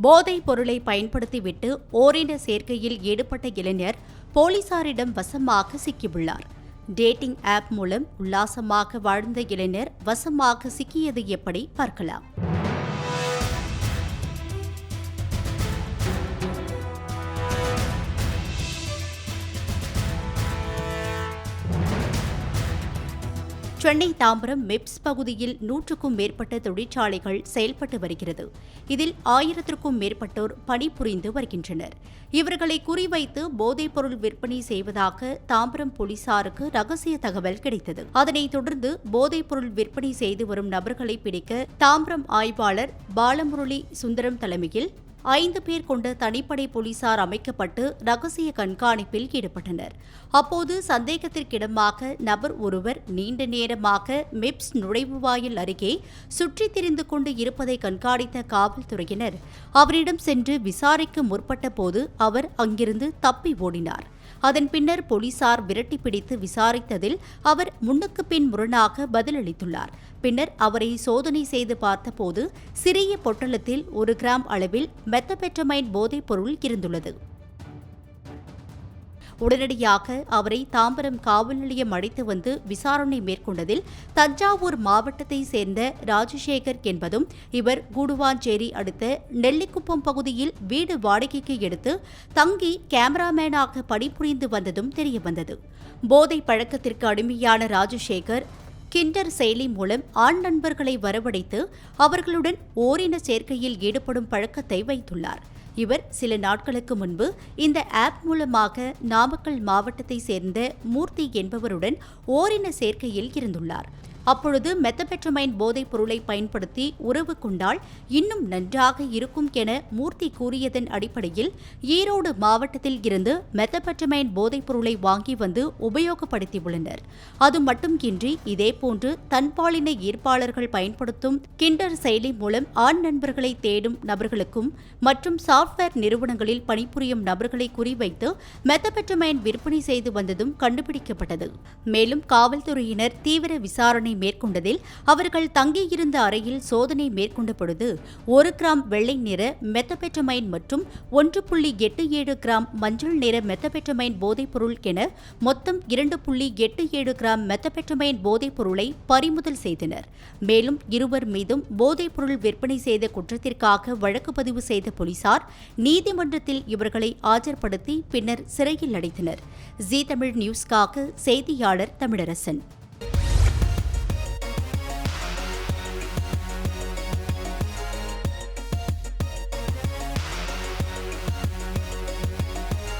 போதைப் பொருளை பயன்படுத்திவிட்டு ஓரின சேர்க்கையில் ஈடுபட்ட இளைஞர் போலீசாரிடம் வசமாக சிக்கியுள்ளார். டேட்டிங் ஆப் மூலம் உல்லாசமாக வாழ்ந்த இளைஞர் வசமாக சிக்கியது எப்படி பார்க்கலாம். சென்னை தாம்பரம் மெப்ஸ் பகுதியில் நூற்றுக்கும் மேற்பட்ட தொழிற்சாலைகள் செயல்பட்டு வருகிறது. இதில் ஆயிரத்திற்கும் மேற்பட்டோர் பணிபுரிந்து வருகின்றனர். இவர்களை குறிவைத்து போதைப்பொருள் விற்பனை செய்வதாக தாம்பரம் போலீசாருக்கு ரகசிய தகவல் கிடைத்தது. அதனைத் தொடர்ந்து போதைப்பொருள் விற்பனை செய்து வரும் நபர்களை பிடிக்க தாம்பரம் ஆய்வாளர் பாலமுரளி சுந்தரம் தலைமையில் ஐந்து பேர் கொண்ட தனிப்படை போலீசார் அமைக்கப்பட்டு ரகசிய கண்காணிப்பில் ஈடுபட்டனர். அப்போது சந்தேகத்திற்கிடமாக நபர் ஒருவர் நீண்ட நேரமாக மிப்ஸ் நுழைவுவாயில் அருகே சுற்றித் திரிந்து கொண்டு இருப்பதை கண்காணித்த காவல்துறையினர் அவரிடம் சென்று விசாரிக்க முற்பட்ட போது அவர் அங்கிருந்து தப்பி ஓடினார். அதன் பின்னர் போலீசார் விரட்டி பிடித்து விசாரித்ததில் அவர் முன்னுக்கு பின் முரணாக பதிலளித்துள்ளார். பின்னர் அவரை சோதனை செய்து பார்த்தபோது சிறிய பொட்டலத்தில் ஒரு கிராம் அளவில் மெத்தபெட்டமைன் போதைப் பொருள் இருந்துள்ளது. உடனடியாக அவரை தாம்பரம் காவல் நிலையம் அழைத்து வந்து விசாரணை மேற்கொண்டதில் தஞ்சாவூர் மாவட்டத்தை சேர்ந்த ராஜசேகர் என்பதும் இவர் கூடுவாஞ்சேரி அடுத்த நெல்லிக்குப்பம் பகுதியில் வீடு வாடகைக்கு எடுத்து தங்கி கேமராமேனாக பணிபுரிந்து வந்ததும் தெரியவந்தது. போதை பழக்கத்திற்கு அடிமையான ராஜசேகர் கிண்டர் செயலி மூலம் ஆண் நண்பர்களை வரவழைத்து அவர்களுடன் ஓரின சேர்க்கையில் ஈடுபடும் பழக்கத்தை வைத்துள்ளார். இவர் சில நாட்களுக்கு முன்பு இந்த ஆப் மூலமாக நாமக்கல் மாவட்டத்தை சேர்ந்த மூர்த்தி என்பவருடன் ஓரின சேர்க்கையில் இருந்துள்ளார். அப்பொழுது மெத்தபெட்ரமைன் போதைப் பொருளை பயன்படுத்தி உறவு கொண்டால் இன்னும் நன்றாக இருக்கும் என மூர்த்தி கூறியதன் அடிப்படையில் ஈரோடு மாவட்டத்தில் இருந்து மெத்தபெட்ரமைன் போதைப் பொருளை வாங்கி வந்து உபயோகப்படுத்தியுள்ளனர் அது மட்டுமின்றி இதேபோன்று தன்பாலின ஈர்ப்பாளர்கள் பயன்படுத்தும் கிண்டர் செயலி மூலம் ஆண் நண்பர்களை தேடும் நபர்களுக்கும் மற்றும் சாப்ட்வேர் நிறுவனங்களில் பணிபுரியும் நபர்களை குறிவைத்து மெத்தபெட்ரமைன் விற்பனை செய்து வந்ததும் கண்டுபிடிக்கப்பட்டது. மேலும் காவல்துறையினர் தீவிர விசாரணை மேற்கொண்டதில் அவர்கள் தங்கியிருந்த அறையில் சோதனை மேற்கொண்ட பொழுது ஒரு கிராம் வெள்ளை நிற மெத்தபெட்டமைன் மற்றும் ஒன்று புள்ளி எட்டு ஏழு கிராம் மஞ்சள் நிற மெத்தபெட்டமைன் போதைப்பொருள் என மொத்தம் இரண்டு புள்ளி எட்டு ஏழு கிராம் மெத்தபெட்டமைன் போதைப்பொருளை பறிமுதல் செய்தனர். மேலும் இருவர் மீதும் போதைப்பொருள் விற்பனை செய்த குற்றத்திற்காக வழக்கு பதிவு செய்த போலீசார் நீதிமன்றத்தில் இவர்களை ஆஜர்படுத்தி பின்னர் சிறையில் அடைத்தனர். ஜி தமிழ் நியூஸ்காக செய்தியாளர் தமிழரசன்.